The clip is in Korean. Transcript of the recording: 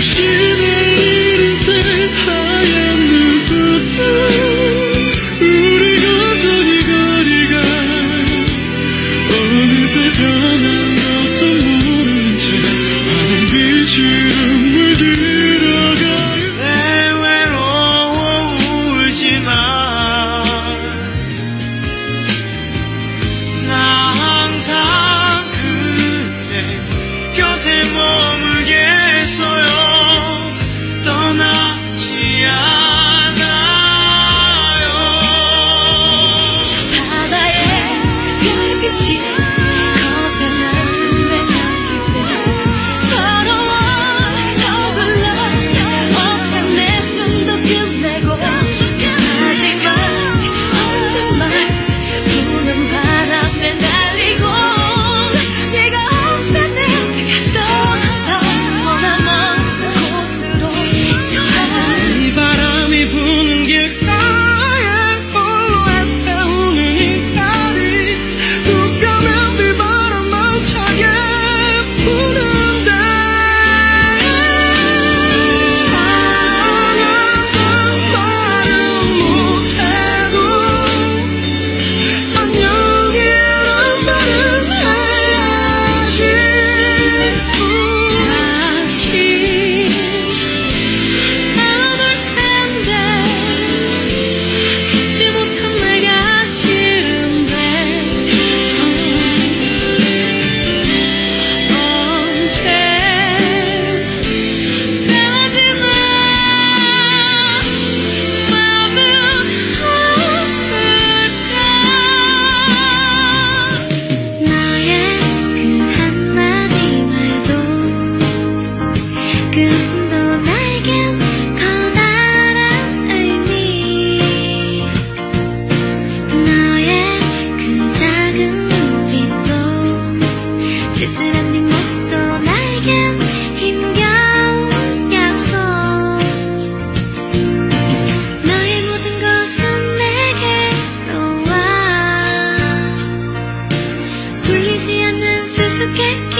shoes. 그 쓸쓸한 네 모습도 나에겐 힘겨운 약속. 너의 모든 것은 내게로 와. 불리지 않는 수수께끼